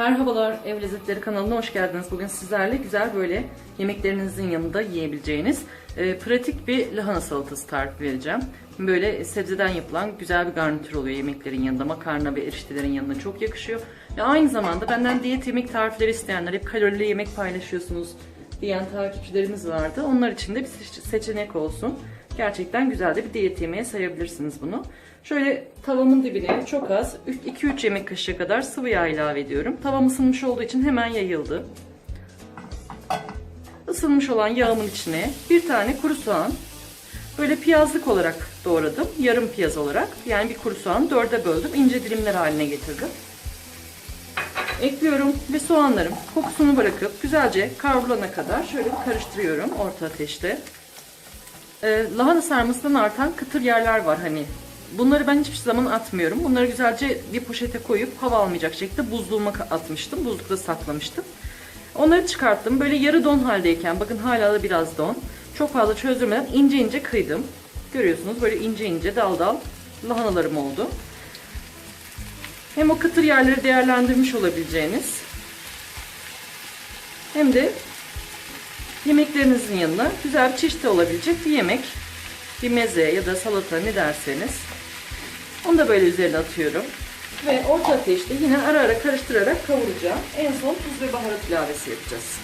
Merhabalar Ev Lezzetleri kanalına hoş geldiniz. Bugün sizlerle güzel böyle yemeklerinizin yanında yiyebileceğiniz e, pratik bir lahana salatası tarifi vereceğim. Böyle sebzeden yapılan güzel bir garnitür oluyor yemeklerin yanında. Makarna ve eriştelerin yanına çok yakışıyor. Ve aynı zamanda benden diyet yemek tarifleri isteyenler, hep kalorili yemek paylaşıyorsunuz diyen takipçilerimiz vardı. Onlar için de bir seç- seçenek olsun. Gerçekten güzel de bir diyet yemeğe sayabilirsiniz bunu. Şöyle tavamın dibine çok az 2-3 yemek kaşığı kadar sıvı yağ ilave ediyorum. Tavam ısınmış olduğu için hemen yayıldı. Isınmış olan yağımın içine bir tane kuru soğan böyle piyazlık olarak doğradım. Yarım piyaz olarak. Yani bir kuru soğan dörde böldüm. ince dilimler haline getirdim. Ekliyorum ve soğanlarım kokusunu bırakıp güzelce kavrulana kadar şöyle karıştırıyorum orta ateşte. Ee, lahana sarmasından artan kıtır yerler var hani. Bunları ben hiçbir zaman atmıyorum. Bunları güzelce bir poşete koyup hava almayacak şekilde buzluğuma atmıştım. Buzlukta saklamıştım. Onları çıkarttım. Böyle yarı don haldeyken bakın hala da biraz don. Çok fazla çözdürmeden ince ince kıydım. Görüyorsunuz böyle ince ince dal dal lahanalarım oldu. Hem o kıtır yerleri değerlendirmiş olabileceğiniz hem de yemeklerinizin yanına güzel bir çeşit olabilecek bir yemek. Bir meze ya da salata ne derseniz. Onu da böyle üzerine atıyorum. Ve orta ateşte yine ara ara karıştırarak kavuracağım. En son tuz ve baharat ilavesi yapacağız.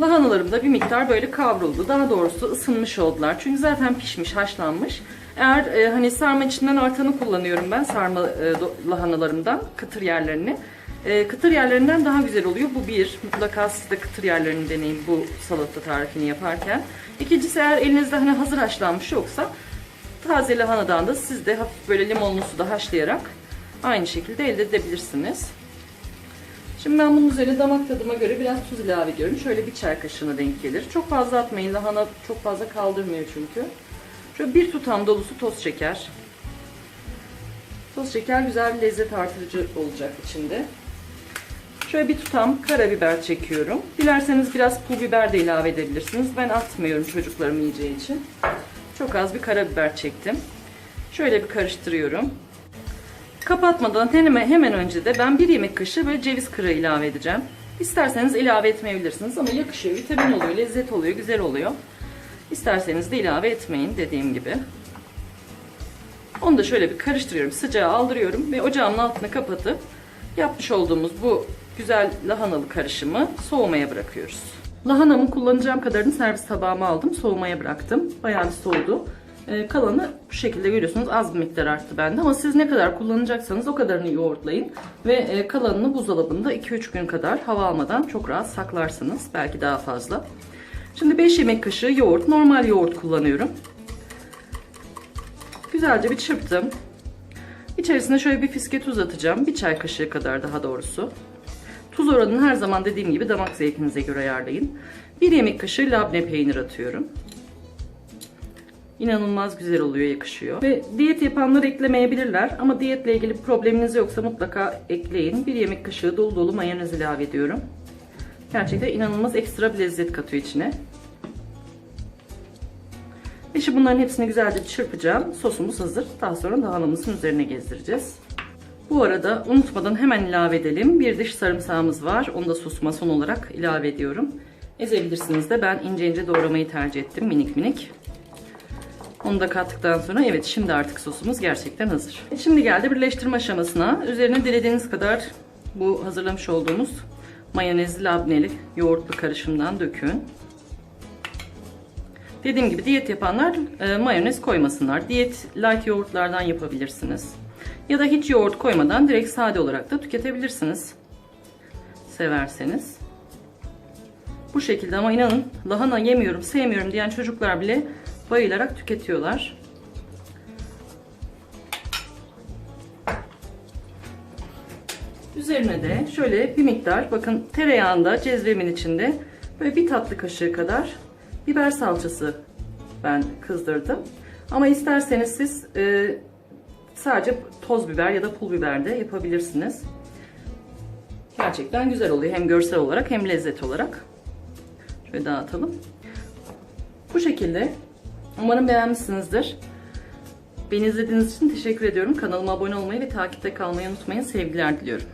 Lahanalarım da bir miktar böyle kavruldu. Daha doğrusu ısınmış oldular. Çünkü zaten pişmiş, haşlanmış. Eğer e, hani sarma içinden artanı kullanıyorum ben sarma e, lahanalarımdan kıtır yerlerini. E, kıtır yerlerinden daha güzel oluyor. Bu bir. Mutlaka siz de kıtır yerlerini deneyin bu salata tarifini yaparken. İkincisi eğer elinizde hani hazır haşlanmış yoksa taze lahanadan da siz de hafif böyle limonlu suda haşlayarak aynı şekilde elde edebilirsiniz. Şimdi ben bunun üzerine damak tadıma göre biraz tuz ilave ediyorum. Şöyle bir çay kaşığına denk gelir. Çok fazla atmayın. Lahana çok fazla kaldırmıyor çünkü. Şöyle bir tutam dolusu toz şeker. Toz şeker güzel bir lezzet artırıcı olacak içinde. Şöyle bir tutam karabiber çekiyorum. Dilerseniz biraz pul biber de ilave edebilirsiniz. Ben atmıyorum çocuklarım yiyeceği için. Çok az bir karabiber çektim. Şöyle bir karıştırıyorum. Kapatmadan hemen, hemen önce de ben bir yemek kaşığı böyle ceviz kırığı ilave edeceğim. İsterseniz ilave etmeyebilirsiniz ama yakışıyor, vitamin oluyor, lezzet oluyor, güzel oluyor. İsterseniz de ilave etmeyin dediğim gibi. Onu da şöyle bir karıştırıyorum, sıcağı aldırıyorum ve ocağımın altını kapatıp yapmış olduğumuz bu güzel lahanalı karışımı soğumaya bırakıyoruz. Lahanamın kullanacağım kadarını servis tabağıma aldım, soğumaya bıraktım. Bayağı bir soğudu. Ee, kalanı bu şekilde görüyorsunuz az bir miktar arttı bende ama siz ne kadar kullanacaksanız o kadarını yoğurtlayın ve e, kalanını buzdolabında 2-3 gün kadar hava almadan çok rahat saklarsınız belki daha fazla. Şimdi 5 yemek kaşığı yoğurt normal yoğurt kullanıyorum. Güzelce bir çırptım. İçerisine şöyle bir fiske tuz atacağım. Bir çay kaşığı kadar daha doğrusu. Tuz oranını her zaman dediğim gibi damak zevkinize göre ayarlayın. Bir yemek kaşığı labne peynir atıyorum. İnanılmaz güzel oluyor, yakışıyor. Ve diyet yapanlar eklemeyebilirler ama diyetle ilgili probleminiz yoksa mutlaka ekleyin. Bir yemek kaşığı dolu dolu mayonez ilave ediyorum. Gerçekten inanılmaz ekstra bir lezzet katıyor içine. Ve şimdi bunların hepsini güzelce çırpacağım. Sosumuz hazır. Daha sonra lahanamızın üzerine gezdireceğiz. Bu arada unutmadan hemen ilave edelim. Bir diş sarımsağımız var. Onu da sosuma son olarak ilave ediyorum. Ezebilirsiniz de ben ince ince doğramayı tercih ettim minik minik. Onu da kattıktan sonra evet şimdi artık sosumuz gerçekten hazır. Şimdi geldi birleştirme aşamasına. Üzerine dilediğiniz kadar bu hazırlamış olduğumuz mayonezli labneli yoğurtlu karışımdan dökün. Dediğim gibi diyet yapanlar e, mayonez koymasınlar. Diyet light yoğurtlardan yapabilirsiniz. Ya da hiç yoğurt koymadan direkt sade olarak da tüketebilirsiniz. Severseniz. Bu şekilde ama inanın lahana yemiyorum, sevmiyorum diyen çocuklar bile bayılarak tüketiyorlar. Üzerine de şöyle bir miktar bakın tereyağında cezvemin içinde böyle bir tatlı kaşığı kadar biber salçası ben kızdırdım. Ama isterseniz siz e, sadece toz biber ya da pul biber de yapabilirsiniz. Gerçekten güzel oluyor hem görsel olarak hem lezzet olarak. Şöyle dağıtalım. Bu şekilde Umarım beğenmişsinizdir. Beni izlediğiniz için teşekkür ediyorum. Kanalıma abone olmayı ve takipte kalmayı unutmayın. Sevgiler diliyorum.